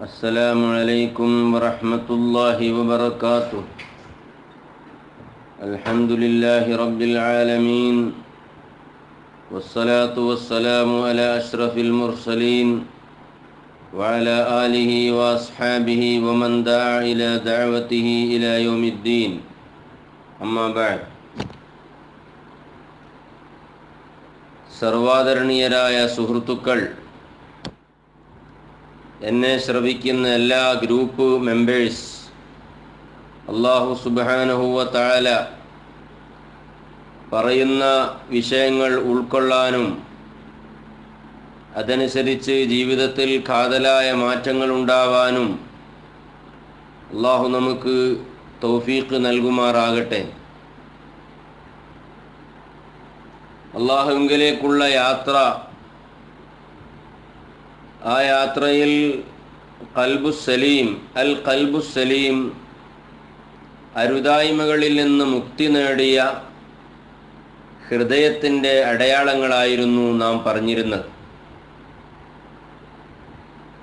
السلام عليكم ورحمة الله وبركاته الحمد لله رب العالمين والصلاة والسلام على أشرف المرسلين وعلى آله وأصحابه ومن دعا إلى دعوته إلى يوم الدين أما بعد സർവാദരണീയരായ സുഹൃത്തുക്കൾ എന്നെ ശ്രവിക്കുന്ന എല്ലാ ഗ്രൂപ്പ് മെമ്പേഴ്സ് അള്ളാഹു സുബാനഹുവ താല പറയുന്ന വിഷയങ്ങൾ ഉൾക്കൊള്ളാനും അതനുസരിച്ച് ജീവിതത്തിൽ കാതലായ മാറ്റങ്ങൾ ഉണ്ടാവാനും അള്ളാഹു നമുക്ക് തൗഫീഖ് നൽകുമാറാകട്ടെ. അള്ളാഹുവിലേക്കുള്ള യാത്ര ആ യാത്രയിൽ കൽബു സലീം അൽ കൽബു സലീം അരുതായ്മകളിൽ നിന്ന് മുക്തി നേടിയ ഹൃദയത്തിന്റെ അടയാളങ്ങളായിരുന്നു നാം പറഞ്ഞിരുന്നത്.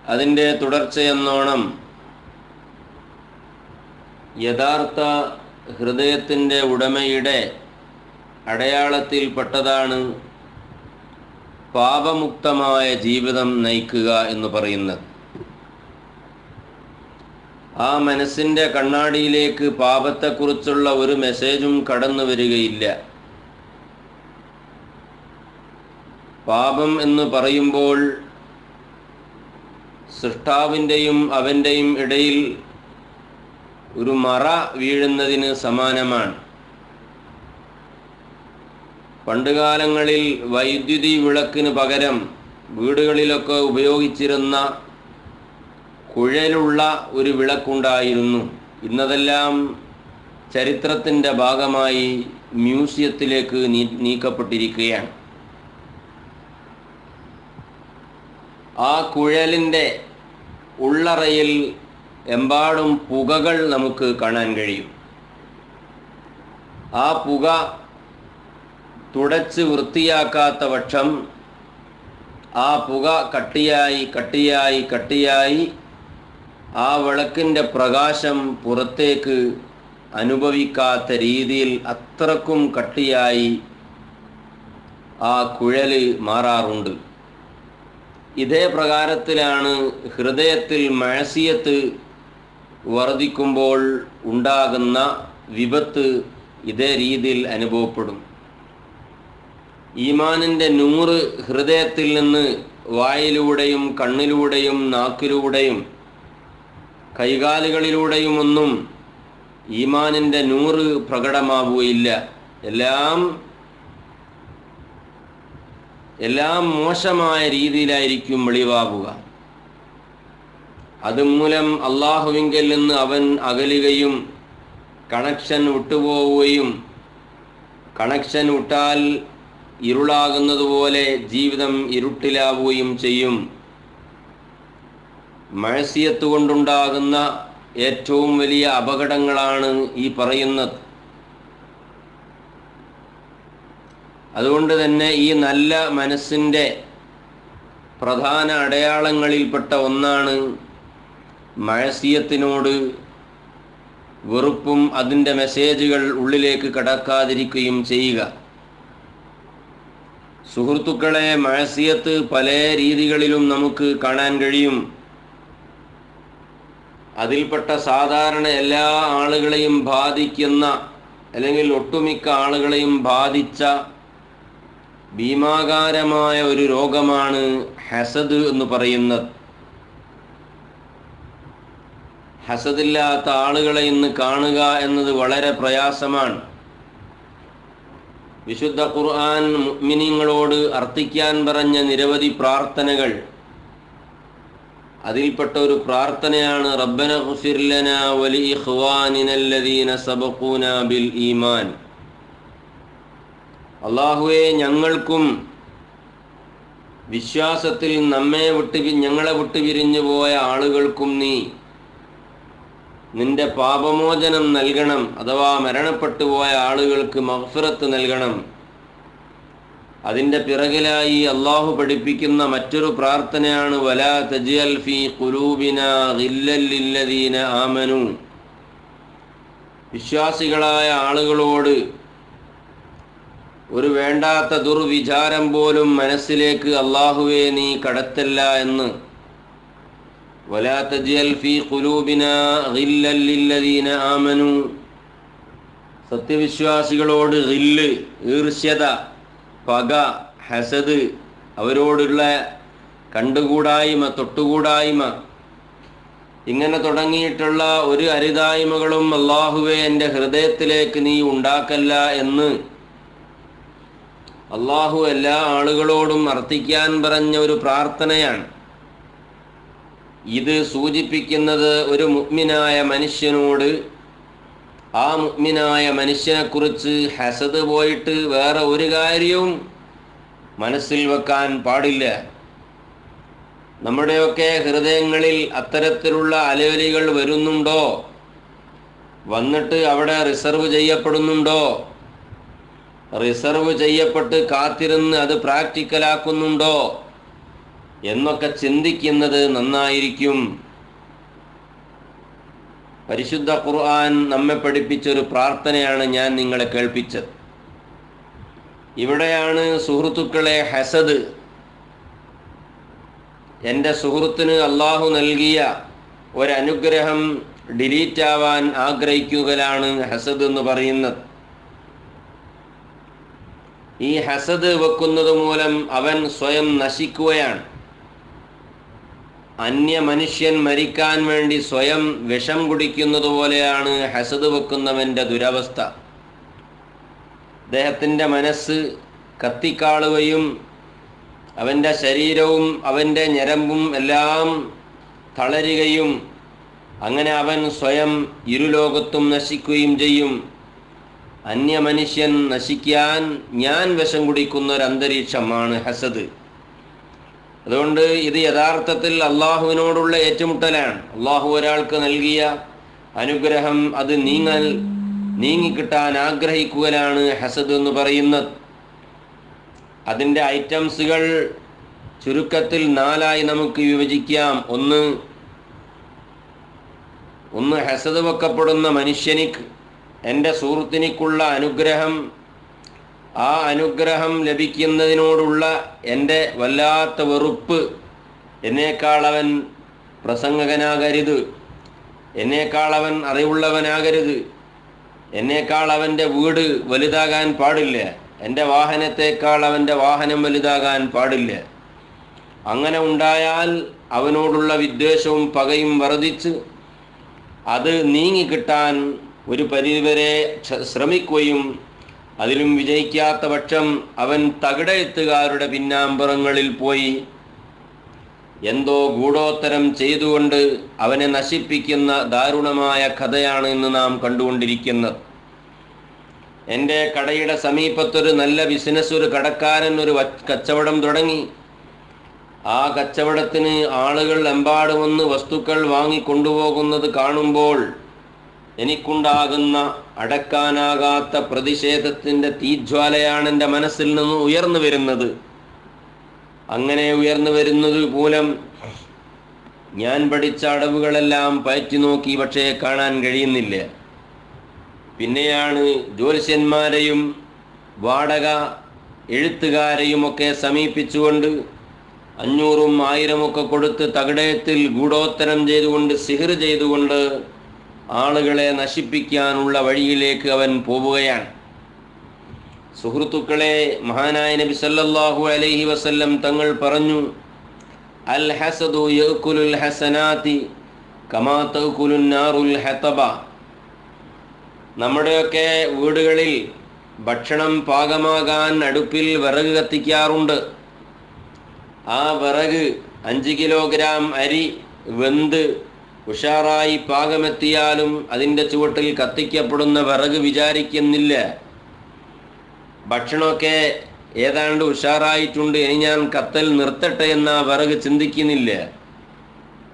അതിന്റെ തുടർച്ചയെന്നോണം യഥാർത്ഥ ഹൃദയത്തിന്റെ ഉടമയുടെ അടയാളത്തിൽപ്പെട്ടതാണ് പാപമുക്തമായ ജീവിതം നയിക്കുക എന്ന് പറയുന്നത്. ആ മനസ്സിന്റെ കണ്ണാടിയിലേക്ക് പാപത്തെക്കുറിച്ചുള്ള ഒരു മെസ്സേജും കടന്നു വരികയില്ല. പാപം എന്ന് പറയുമ്പോൾ സൃഷ്ടാവിന്റെയും അവന്റെയും ഇടയിൽ ഒരു മറ വീഴുന്നതിന് സമാനമാണ്. പണ്ടുകാലങ്ങളിൽ വൈദ്യുതി വിളക്കിന് പകരം വീടുകളിലൊക്കെ ഉപയോഗിച്ചിരുന്ന കുഴലുള്ള ഒരു വിളക്കുണ്ടായിരുന്നു. ഇന്നതെല്ലാം ചരിത്രത്തിന്റെ ഭാഗമായി മ്യൂസിയത്തിലേക്ക് നീക്കപ്പെട്ടിരിക്കുകയാണ്. ആ കുഴലിന്റെ ഉള്ളറയിൽ എമ്പാടും പുകകൾ നമുക്ക് കാണാൻ കഴിയും. ആ പുക തുടച്ച് വൃത്തിയാക്കാത്ത പക്ഷം ആ പുക കട്ടിയായി കട്ടിയായി കട്ടിയായി ആ വിളക്കിന്റെ പ്രകാശം പുറത്തേക്ക് അനുഭവിക്കാത്ത രീതിയിൽ അത്രക്കും കട്ടിയായി ആ കുഴൽ മാറാറുണ്ട്. ഇതേ പ്രകാരത്തിലാണ് ഹൃദയത്തിൽ മഴസിയത്ത് വർദ്ധിക്കുമ്പോൾ ഉണ്ടാകുന്ന വിപത്ത് ഇതേ രീതിയിൽ അനുഭവപ്പെടും. ഈമാനിന്റെ നൂറ് ഹൃദയത്തിൽ നിന്ന് വായിലൂടെയും കണ്ണിലൂടെയും നാക്കിലൂടെയും കൈകാലുകളിലൂടെയും ഒന്നും ഈമാനിന്റെ നൂറ് പ്രകടമാവുകയില്ല. എല്ലാം എല്ലാം മോശമായ രീതിയിലായിരിക്കും വെളിവാകുക അതുമൂലം അള്ളാഹുവിങ്കിൽ നിന്ന് അവൻ അകലുകയും കണക്ഷൻ വിട്ടുപോവുകയും കണക്ഷൻ വിട്ടാൽ ഇരുളാകുന്നതുപോലെ ജീവിതം ഇരുട്ടിലാവുകയും ചെയ്യും. മഴസിയത്ത് കൊണ്ടുണ്ടാകുന്ന ഏറ്റവും വലിയ അപകടങ്ങളാണ് ഈ പറയുന്നത്. അതുകൊണ്ട് തന്നെ ഈ നല്ല മനസ്സിന്റെ പ്രധാന അടയാളങ്ങളിൽപ്പെട്ട ഒന്നാണ് മഴസിയത്തിനോട് വെറുപ്പും അതിന്റെ മെസ്സേജുകൾ ഉള്ളിലേക്ക് കടക്കാതിരിക്കുകയും ചെയ്യുക. സുഹൃത്തുക്കളെ മഴസിയത്ത് പല രീതികളിലും നമുക്ക് കാണാൻ കഴിയും. അതിൽപ്പെട്ട സാധാരണ എല്ലാ ആളുകളെയും ബാധിക്കുന്ന അല്ലെങ്കിൽ ഒട്ടുമിക്ക ആളുകളെയും ബാധിച്ച ഭീമാകാരമായ ഒരു രോഗമാണ് ഹസദ് എന്ന് പറയുന്നത്. ഹസദില്ലാത്ത ആളുകളെ ഇന്ന് കാണുക എന്നത് വളരെ പ്രയാസമാണ്. വിശുദ്ധ ഖുർആൻ മുഅ്മിനീങ്ങളോട് അർത്ഥിക്കാൻ പറഞ്ഞ നിരവധി പ്രാർത്ഥനകൾ. അതിൽപ്പെട്ട ഒരു പ്രാർത്ഥനയാണ് വലി അള്ളാഹുവെ ഞങ്ങൾക്കും വിശ്വാസത്തിൽ നമ്മെ വിട്ട് ഞങ്ങളെ വിട്ടുപിരിഞ്ഞു പോയ ആളുകൾക്കും നീ നിന്റെ പാപമോചനം നൽകണം അഥവാ മരണപ്പെട്ടു പോയ ആളുകൾക്ക് മഹഫിറത്ത് നൽകണം. അതിന്റെ പിറകിലായി അള്ളാഹു പഠിപ്പിക്കുന്ന മറ്റൊരു പ്രാർത്ഥനയാണ് വലാ തജിയൽ ഫി കുലൂബിന ഖില്ലല്ലില്ലദീന ആമനു. വിശ്വാസികളായ ആളുകളോട് ഒരു വേണ്ടാത്ത ദുർവിചാരം പോലും മനസ്സിലേക്ക് അള്ളാഹുവെ നീ കടത്തല്ല എന്ന് വലാ في قلوبنا غلا ഗില്ലല്ലില്ലദീന آمنوا. സത്യവിശ്വാസികളോട് ഗില്ല് ഈർഷ്യത പക ഹസദ് അവരോടുള്ള കണ്ടുകൂടായ്മ തൊട്ടുകൂടായ്മ. ഇങ്ങനെ തുടങ്ങിയിട്ടുള്ള ഒരു അരുതായ്മകളും അള്ളാഹുവെ എന്റെ ഹൃദയത്തിലേക്ക് നീ ഉണ്ടാക്കല്ല എന്ന് അള്ളാഹു എല്ലാ ആളുകളോടും അർത്ഥിക്കാൻ പറഞ്ഞ ഒരു പ്രാർത്ഥനയാണ്. ഇത് സൂചിപ്പിക്കുന്നത് ഒരു മുഗ്മിനായ മനുഷ്യനോട് ആ മുഗ്മിനായ മനുഷ്യനെക്കുറിച്ച് ഹസത് പോയിട്ട് വേറെ ഒരു കാര്യവും മനസ്സിൽ വെക്കാൻ പാടില്ല. നമ്മുടെയൊക്കെ ഹൃദയങ്ങളിൽ അത്തരത്തിലുള്ള അലവലികൾ വരുന്നുണ്ടോ? വന്നിട്ട് അവിടെ റിസർവ് ചെയ്യപ്പെടുന്നുണ്ടോ? റിസർവ് ചെയ്യപ്പെട്ട് കാത്തിരുന്ന് അത് പ്രാക്ടിക്കലാക്കുന്നുണ്ടോ? എന്നൊക്കെ ചിന്തിക്കുന്നത് നന്നായിരിക്കും. പരിശുദ്ധ ഖുർആൻ നമ്മെ പഠിപ്പിച്ചൊരു പ്രാർത്ഥനയാണ് ഞാൻ നിങ്ങളെ കേൾപ്പിച്ചത്. ഇവിടെയാണ് സുഹൃത്തുക്കളെ ഹസദ്. എന്റെ സുഹൃത്തിന് അള്ളാഹു നൽകിയ ഒരനുഗ്രഹം ഡിലീറ്റ് ആവാൻ ആഗ്രഹിക്കുകയാണ് ഹസദ് എന്ന് പറയുന്നത്. ഈ ഹസദ് വെക്കുന്നത് മൂലം അവൻ സ്വയം നശിക്കുകയാണ്. അന്യ മനുഷ്യൻ മരിക്കാൻ വേണ്ടി സ്വയം വിഷം കുടിക്കുന്നത് പോലെയാണ് ഹസദ് വെക്കുന്നവന്റെ ദുരവസ്ഥ. അദ്ദേഹത്തിന്റെ മനസ്സ് കത്തിക്കാളുകയും അവന്റെ ശരീരവും അവന്റെ ഞരമ്പും എല്ലാം തളരുകയും അങ്ങനെ അവൻ സ്വയം ഇരുലോകത്തും നശിക്കുകയും ചെയ്യും. അന്യ മനുഷ്യൻ നശിക്കാൻ ഞാൻ വിഷം കുടിക്കുന്ന ഒരു അന്തരീക്ഷമാണ് ഹസദ്. അതുകൊണ്ട് ഇത് യഥാർത്ഥത്തിൽ അള്ളാഹുവിനോടുള്ള ഏറ്റുമുട്ടലാണ്. അള്ളാഹു ഒരാൾക്ക് നൽകിയ അനുഗ്രഹം അത് നീങ്ങൽ നീങ്ങിക്കിട്ടാൻ ആഗ്രഹിക്കുകയാണ് ഹസദ് എന്ന് പറയുന്നത്. അതിന്റെ ഐറ്റംസുകൾ ചുരുക്കത്തിൽ നാലായി നമുക്ക് വിഭജിക്കാം. ഒന്ന് ഒന്ന് ഹസദ് വെക്കപ്പെടുന്ന മനുഷ്യനിക്ക് എന്റെ സുഹൃത്തിനിക്കുള്ള അനുഗ്രഹം ആ അനുഗ്രഹം ലഭിക്കുന്നതിനോടുള്ള എന്റെ വല്ലാത്ത വെറുപ്പ്. എന്നേക്കാൾ അവൻ പ്രസംഗകനാകരുത്. എന്നേക്കാൾ അവൻ അറിവുള്ളവനാകരുത്. എന്നേക്കാൾ അവന്റെ വീട് വലുതാകാൻ പാടില്ല. എന്റെ വാഹനത്തേക്കാൾ അവന്റെ വാഹനം വലുതാകാൻ പാടില്ല. അങ്ങനെ ഉണ്ടായാൽ അവനോടുള്ള വിദ്വേഷവും പകയും വർദ്ധിച്ച് അത് നീങ്ങിക്കിട്ടാൻ ഒരു പരിധിവരെ ശ്രമിക്കുകയും അതിലും വിജയിക്കാത്ത പക്ഷം അവൻ തകിടയെത്തുകാരുടെ പിന്നാമ്പുറങ്ങളിൽ പോയി. എന്തോ ഗൂഢോത്തരം ചെയ്തുകൊണ്ട് അവനെ നശിപ്പിക്കുന്ന ദാരുണമായ കഥയാണ് ഇന്ന് നാം കണ്ടുകൊണ്ടിരിക്കുന്നത്. എന്റെ കടയുടെ സമീപത്തൊരു നല്ല ബിസിനസ് ഒരു കടക്കാരൻ ഒരു കച്ചവടം തുടങ്ങി. ആ കച്ചവടത്തിന് ആളുകൾ എമ്പാട് വന്ന് വസ്തുക്കൾ വാങ്ങിക്കൊണ്ടുപോകുന്നത് കാണുമ്പോൾ എനിക്കുണ്ടാകുന്ന അടക്കാനാകാത്ത പ്രതിഷേധത്തിന്റെ തീജ്വാലയാണ് എന്റെ മനസ്സിൽ നിന്ന് ഉയർന്നു വരുന്നത്. അങ്ങനെ ഉയർന്നു വരുന്നത് മൂലം ഞാൻ പഠിച്ച അടവുകളെല്ലാം പയറ്റി നോക്കി പക്ഷേ കാണാൻ കഴിയുന്നില്ല. പിന്നെയാണ് ജ്യോത്സ്യന്മാരെയും വാടക എഴുത്തുകാരെയുമൊക്കെ സമീപിച്ചുകൊണ്ട് അഞ്ഞൂറും ആയിരമൊക്കെ കൊടുത്ത് തകിടയത്തിൽ ഗൂഢോത്തരം ചെയ്തുകൊണ്ട് സിഹിർ ചെയ്തുകൊണ്ട് ആളുകളെ നശിപ്പിക്കാനുള്ള വഴിയിലേക്ക് അവൻ പോവുകയാണ്. സുഹൃത്തുക്കളെ മഹാനായ നബി സല്ലല്ലാഹു അലൈഹി വസല്ലം തങ്ങൾ പറഞ്ഞു അൽ ഹസദു യഅ്കുലുൽ ഹസനാതി കമാ തഅ്കുലുൻ നാറുൽ ഹതബ. നമ്മുടെയൊക്കെ വീടുകളിൽ ഭക്ഷണം പാകമാകാൻ അടുപ്പിൽ വിറക് കത്തിക്കാറുണ്ട്. ആ വിറക് അഞ്ച് കിലോഗ്രാം അരി വെന്ത് ഉഷാറായി പാകമെത്തിയാലും അതിന്റെ ചുവട്ടിൽ കത്തിക്കപ്പെടുന്ന വിറക് വിചാരിക്കുന്നില്ല. ഭക്ഷണമൊക്കെ ഏതാണ്ട് ഉഷാറായിട്ടുണ്ട്. ഇനി ഞാൻ കത്തൽ നിർത്തട്ടെ എന്ന വിറക് ചിന്തിക്കുന്നില്ല.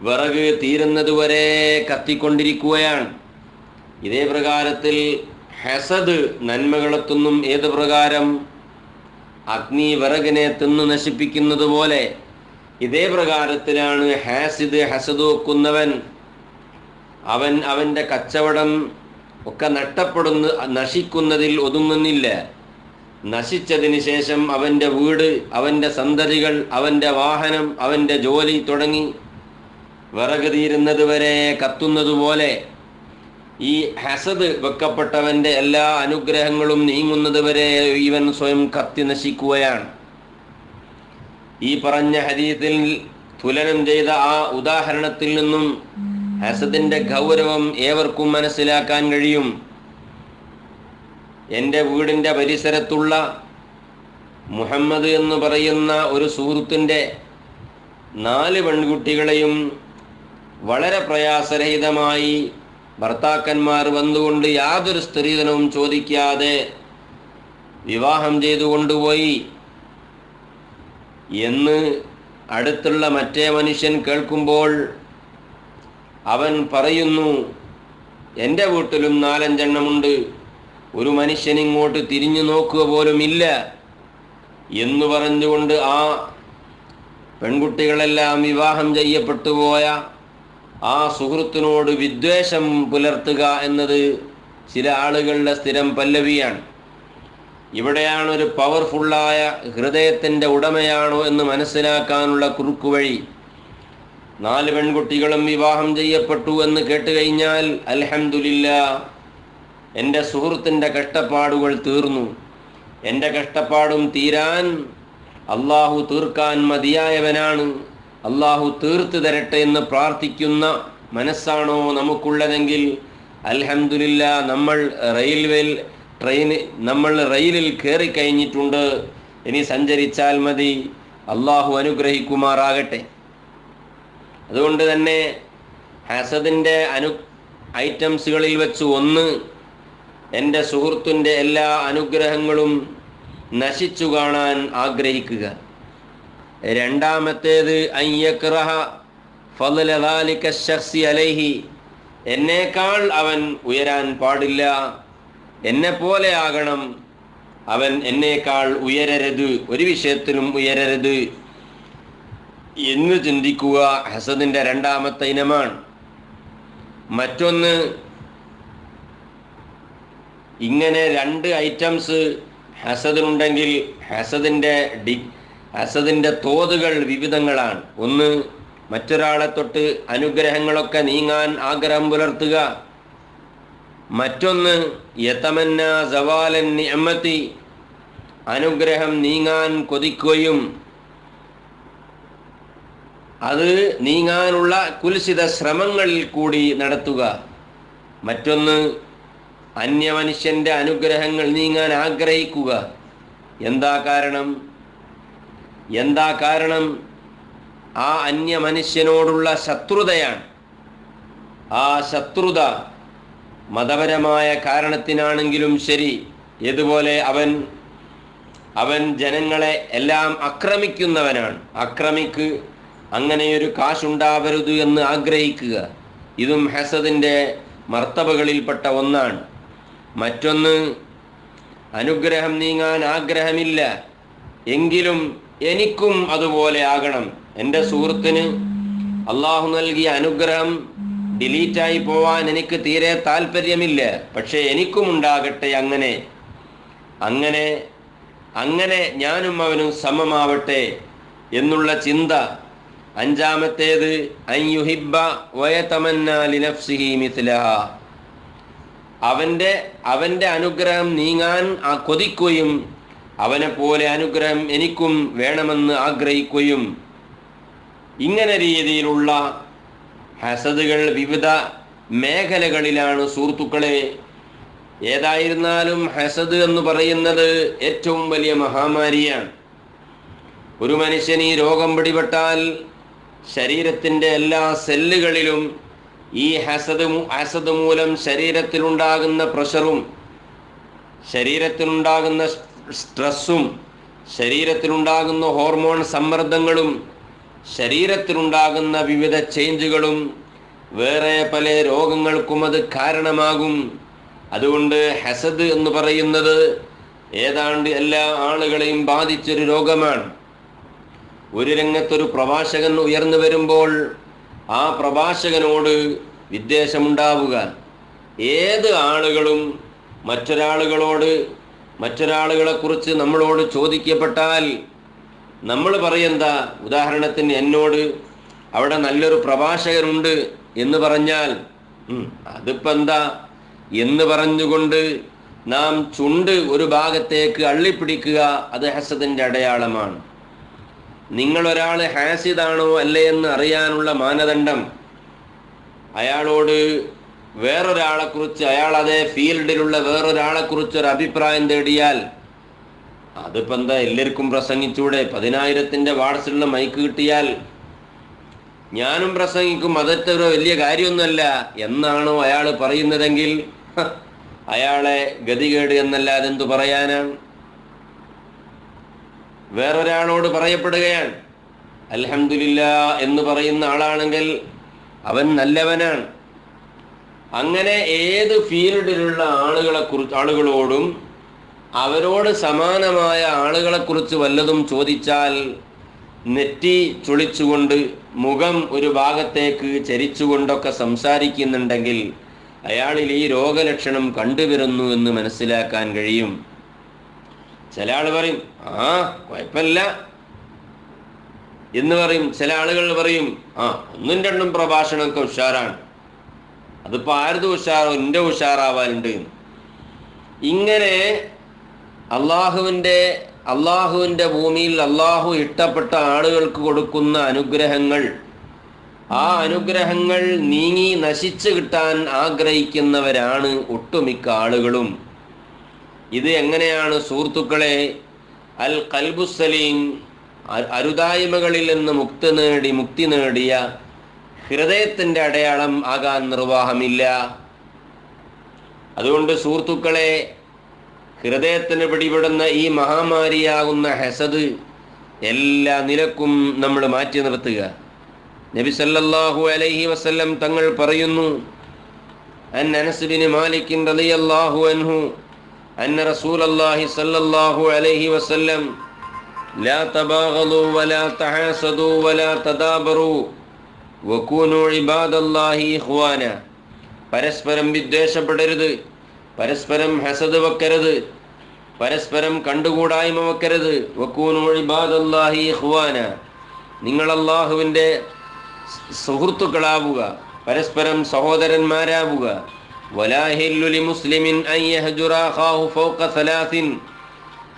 വിറക് തീരുന്നതുവരെ കത്തിക്കൊണ്ടിരിക്കുകയാണ്. ഇതേ പ്രകാരത്തിൽ ഹസദ് നന്മകളെത്തുന്നും. ഏത് പ്രകാരം? അഗ്നി വിറകിനെ തിന്നു നശിപ്പിക്കുന്നത് പോലെ ഇതേ പ്രകാരത്തിലാണ് ഹാസിദ് ഹസദ് വെക്കുന്നവൻ അവൻ അവന്റെ കച്ചവടം ഒക്കെ നഷ്ടപ്പെടുന്ന നശിക്കുന്നതിൽ ഒതുങ്ങുന്നില്ല. നശിച്ചതിന് ശേഷം അവന്റെ വീട് അവന്റെ സന്തതികൾ അവന്റെ വാഹനം അവന്റെ ജോലി തുടങ്ങി. വിറക് തീരുന്നത് വരെ കത്തുന്നതുപോലെ ഈ ഹസദ് വെക്കപ്പെട്ടവന്റെ എല്ലാ അനുഗ്രഹങ്ങളും നീങ്ങുന്നത് വരെ ഇവൻ സ്വയം കത്തി നശിക്കുകയാണ്. ഈ പറഞ്ഞ ഹരീത്തിൽ തുലനം ചെയ്ത ആ ഉദാഹരണത്തിൽ നിന്നും ഹസദിന്റെ ഗൗരവം ഏവർക്കും മനസ്സിലാക്കാൻ കഴിയും. എന്റെ വീടിന്റെ പരിസരത്തുള്ള മുഹമ്മദ് എന്ന് പറയുന്ന ഒരു സുഹൃത്തിന്റെ നാല് പെൺകുട്ടികളെയും വളരെ പ്രയാസരഹിതമായി ഭർത്താക്കന്മാർ വന്നുകൊണ്ട് യാതൊരു സ്ത്രീധനവും ചോദിക്കാതെ വിവാഹം ചെയ്തു കൊണ്ടുപോയി. എന്ന് അടുത്തുള്ള മറ്റേ മനുഷ്യൻ കേൾക്കുമ്പോൾ അവൻ പറയുന്നു എന്റെ വീട്ടിലും നാലഞ്ചെണ്ണമുണ്ട്. ഒരു മനുഷ്യൻ ഇങ്ങോട്ട് തിരിഞ്ഞു നോക്കുക പോലും ഇല്ല എന്ന് പറഞ്ഞുകൊണ്ട് ആ പെൺകുട്ടികളെല്ലാം വിവാഹം ചെയ്യപ്പെട്ടു പോയ ആ സുഹൃത്തിനോട് വിദ്വേഷം പുലർത്തുക എന്നത് ചില ആളുകളുടെ സ്ഥിരം പല്ലവിയാണ്. ഇവിടെയാണ് ഒരു പവർഫുള്ളായ ഹൃദയത്തിന്റെ ഉടമയാണോ എന്ന് മനസ്സിലാക്കാനുള്ള കുറുക്കുവഴി. നാല് പെൺകുട്ടികളും വിവാഹം ചെയ്യപ്പെട്ടു എന്ന് കേട്ടുകഴിഞ്ഞാൽ കഴിഞ്ഞാൽ അൽഹംദുലില്ല എന്റെ സുഹൃത്തിന്റെ കഷ്ടപ്പാടുകൾ തീർന്നു. എന്റെ കഷ്ടപ്പാടും തീരാൻ അള്ളാഹു തീർക്കാൻ മതിയായവനാണ്. അള്ളാഹു തീർത്തു തരട്ടെ എന്ന് പ്രാർത്ഥിക്കുന്ന മനസ്സാണോ നമുക്കുള്ളതെങ്കിൽ അലഹമില്ല നമ്മൾ റെയിൽവേയിൽ ട്രെയിൻ നമ്മൾ റെയിലിൽ കയറി കഴിഞ്ഞിട്ടുണ്ട് ഇനി സഞ്ചരിച്ചാൽ മതി. അള്ളാഹു അനുഗ്രഹിക്കുമാറാകട്ടെ. അതുകൊണ്ട് തന്നെ ഹസദിന്റെ അനു ഐറ്റംസുകളിൽ വെച്ച് ഒന്ന് എന്റെ സുഹൃത്തിന്റെ എല്ലാ അനുഗ്രഹങ്ങളും നശിച്ചു കാണാൻ ആഗ്രഹിക്കുക. രണ്ടാമത്തേത് അയ്യക്രഹ ഫലലിക ഷഖ്സി അലൈഹി. എന്നേക്കാൾ അവൻ ഉയരാൻ പാടില്ല. എന്നെ പോലെ ആകണം. അവൻ എന്നേക്കാൾ ഉയരരുത്. ഒരു വിഷയത്തിലും ഉയരരുത്. എന്ന് ചിന്തിക്കുക ഹസദിന്റെ രണ്ടാമത്തെ ഇനമാണ്. മറ്റൊന്ന് ഇങ്ങനെ രണ്ട് ഐറ്റംസ് ഹസദുണ്ടെങ്കിൽ ഹസദിന്റെ ഡി ഹസദിന്റെ തോതുകൾ വിവിധങ്ങളാണ്. ഒന്ന് മറ്റൊരാളെ തൊട്ട് അനുഗ്രഹങ്ങളൊക്കെ നീങ്ങാൻ ആഗ്രഹം പുലർത്തുക. മറ്റൊന്ന് യതമന്ന സവാലൻ നിഅമത്തി അനുഗ്രഹം നീങ്ങാൻ കൊതിക്കുകയും അത് നീങ്ങാനുള്ള കുൽസിത ശ്രമങ്ങളിൽ കൂടി നടത്തുക. മറ്റൊന്ന് അന്യമനുഷ്യന്റെ അനുഗ്രഹങ്ങൾ നീങ്ങാൻ ആഗ്രഹിക്കുക. എന്താ കാരണം? എന്താ കാരണം? ആ അന്യമനുഷ്യനോടുള്ള ശത്രുതയാണ്. ആ ശത്രുത മതപരമായ കാരണത്തിനാണെങ്കിലും ശരി. ഇതുപോലെ അവൻ അവൻ ജനങ്ങളെ എല്ലാം ആക്രമിക്കുന്നവനാണ്. അക്രമിക്ക് അങ്ങനെയൊരു കാശുണ്ടാവരുത് എന്ന് ആഗ്രഹിക്കുക. ഇതും ഹസദിന്റെ മർത്തബകളിൽപ്പെട്ട ഒന്നാണ്. മറ്റൊന്ന് അനുഗ്രഹം നീങ്ങാൻ ആഗ്രഹമില്ല. എങ്കിലും എനിക്കും അതുപോലെ ആകണം. എന്റെ സുഹൃത്തിന് അള്ളാഹു നൽകിയ അനുഗ്രഹം ഡിലീറ്റായി പോവാൻ എനിക്ക് തീരെ താല്പര്യമില്ല പക്ഷേ എനിക്കും ഉണ്ടാകട്ടെ അങ്ങനെ. അങ്ങനെ അങ്ങനെ ഞാനും അവനും സമമാവട്ടെ എന്നുള്ള ചിന്ത അഞ്ചാമത്തേത് അവന്റെ അവന്റെ അനുഗ്രഹം നീങ്ങാൻ ആ കൊതിക്കുകയും അവനെ പോലെ അനുഗ്രഹം എനിക്കും വേണമെന്ന് ആഗ്രഹിക്കുകയും ഇങ്ങനെ രീതിയിലുള്ള ഹസദുകൾ വിവിധ മേഖലകളിലാണ് സുഹൃത്തുക്കളെ. ഏതായിരുന്നാലും ഹസദ് എന്ന് പറയുന്നത് ഏറ്റവും വലിയ മഹാമാരിയാണ്. ഒരു മനുഷ്യൻ ഈ രോഗം പിടിപെട്ടാൽ ശരീരത്തിന്റെ എല്ലാ സെല്ലുകളിലും ഈ ഹസദ് ഹസദ് മൂലം ശരീരത്തിലുണ്ടാകുന്ന പ്രഷറും ശരീരത്തിലുണ്ടാകുന്ന സ്ട്രെസ്സും ശരീരത്തിലുണ്ടാകുന്ന ഹോർമോൺ സമ്മർദ്ദങ്ങളും ശരീരത്തിലുണ്ടാകുന്ന വിവിധ ചേഞ്ചുകളും വേറെ പല രോഗങ്ങൾക്കും അത് കാരണമാകും. അതുകൊണ്ട് ഹസദ് എന്ന് പറയുന്നത് ഏതാണ്ട് എല്ലാ ആളുകളെയും ബാധിച്ചൊരു രോഗമാണ്. ഒരു രംഗത്തൊരു പ്രഭാഷകൻ ഉയർന്നു വരുമ്പോൾ ആ പ്രഭാഷകനോട് വിദ്വേഷമുണ്ടാവുക. ഏത് ആളുകളും മറ്റൊരാളുകളോട് കുറിച്ച് നമ്മളോട് ചോദിക്കപ്പെട്ടാൽ നമ്മൾ പറയെന്താ? ഉദാഹരണത്തിന് എന്നോട് അവിടെ നല്ലൊരു പ്രഭാഷകനുണ്ട് എന്ന് പറഞ്ഞാൽ അതിപ്പോ എന്താ എന്ന് പറഞ്ഞുകൊണ്ട് നാം ചുണ്ട് ഒരു ഭാഗത്തേക്ക് അള്ളിപ്പിടിക്കുക അത് ഹസദിന്റെ അടയാളമാണ്. നിങ്ങൾ ഒരാൾ ഹാസിദാണോ അല്ലേ എന്ന് അറിയാനുള്ള മാനദണ്ഡം. അയാളോട് വേറൊരാളെ കുറിച്ച് അയാൾ അതേ ഫീൽഡിലുള്ള വേറൊരാളെ കുറിച്ച് ഒരു അഭിപ്രായം തേടിയാൽ അതിപ്പോ എന്താ എല്ലാവർക്കും പ്രസംഗിച്ചൂടെ? പതിനായിരത്തിന്റെ വാട്സിലുള്ള മൈക്ക് കിട്ടിയാൽ ഞാനും പ്രസംഗിക്കും അതൊക്കെ ഒരു വലിയ കാര്യമൊന്നുമല്ല. എന്നാണോ അയാൾ പറയുന്നതെങ്കിൽ അയാളെ ഗതികേട് എന്നല്ലാതെ എന്തു പറയാനാണ്? വേറൊരാളോട് പറയപ്പെടുകയാണ്. അലഹമില്ല എന്ന് പറയുന്ന ആളാണെങ്കിൽ അവൻ നല്ലവനാണ്. അങ്ങനെ ഏത് ഫീൽഡിലുള്ള ആളുകളെ കുറിച്ച് ആളുകളോടും അവരോട് സമാനമായ ആളുകളെക്കുറിച്ച് വല്ലതും ചോദിച്ചാൽ നെറ്റി ചുളിച്ചുകൊണ്ട് മുഖം ഒരു ഭാഗത്തേക്ക് ചരിച്ചുകൊണ്ടൊക്കെ സംസാരിക്കുന്നുണ്ടെങ്കിൽ അയാളിൽ ഈ രോഗലക്ഷണം കണ്ടുവരുന്നു എന്ന് മനസ്സിലാക്കാൻ കഴിയും. ചില ആൾ പറയും ആ കുഴപ്പമില്ല. എന്ന് പറയും ചില ആളുകൾ പറയും ആ ഒന്നും രണ്ടും പ്രഭാഷണമൊക്കെ ഉഷാറാണ്. അതിപ്പോ ആരത് ഉഷാറോ എന്റെ ഉഷാറാവാനുണ്ട്. ഇങ്ങനെ അള്ളാഹുവിന്റെ അള്ളാഹുവിന്റെ ഭൂമിയിൽ അള്ളാഹു ഇഷ്ടപ്പെട്ട ആളുകൾക്ക് കൊടുക്കുന്ന അനുഗ്രഹങ്ങൾ ആ അനുഗ്രഹങ്ങൾ നീങ്ങി നശിച്ചു കിട്ടാൻ ആഗ്രഹിക്കുന്നവരാണ് ഒട്ടുമിക്ക ആളുകളും. ഇത് എങ്ങനെയാണ് സുഹൃത്തുക്കളെ? അൽ കൽബുസലീം സലീം അരുതായ്മകളിൽ നിന്ന് മുക്തി നേടി മുക്തി നേടിയ ഹൃദയത്തിന്റെ അടയാളം ആകാൻ നിർവാഹമില്ല. അതുകൊണ്ട് സുഹൃത്തുക്കളെ ഹൃദയത്തിന് പിടിപെടുന്ന ഈ മഹാമാരിയാകുന്ന ഹെസദ് എല്ലാ നിലക്കും നമ്മൾ മാറ്റി നിർത്തുക. നബി സല്ലല്ലാഹു അലൈഹി വസല്ലം തങ്ങൾ പറയുന്നു അൻ അനസ് ബിൻ മാലിക്കിൻ റളിയല്ലാഹു അൻഹു അന്ന റസൂലല്ലാഹി സല്ലല്ലാഹു അലൈഹി വസല്ലം لا تباغضوا ولا تحاسدوا ولا تدابروا وكونوا عباد الله إخوانا പരസ്പരം വിദ്വേഷപ്പെടരുത് പരസ്പരം ഹസദ് വെക്കരുത് പരസ്പരം കണ്ടുകൂടായ്മ വെക്കരുത് വക്കൂനു ഇബാദല്ലാഹി ഇഖ്വാന നിങ്ങൾ അള്ളാഹുവിൻ്റെ സുഹൃത്തുക്കളാവുക പരസ്പരം സഹോദരന്മാരാവുക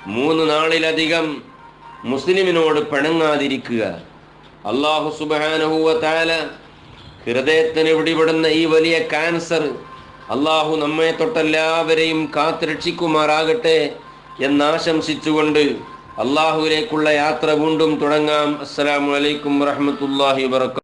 മൂന്ന് നാളിലധികം മുസ്ലിമിനോട് പിണങ്ങാതിരിക്കുക. അള്ളാഹു സുബാനഹുവ താല ഹൃദയത്തിന് പിടിപെടുന്ന ഈ വലിയ ക്യാൻസർ അള്ളാഹു നമ്മെ തൊട്ടെല്ലാവരെയും കാത്തുരക്ഷിക്കുമാറാകട്ടെ എന്നാശംസിച്ചുകൊണ്ട് അള്ളാഹുവിലേക്കുള്ള യാത്ര വീണ്ടും തുടങ്ങാം. അസ്സലാമു അലൈക്കും വറഹ്മത്തുള്ളാഹി വബറകാതുഹു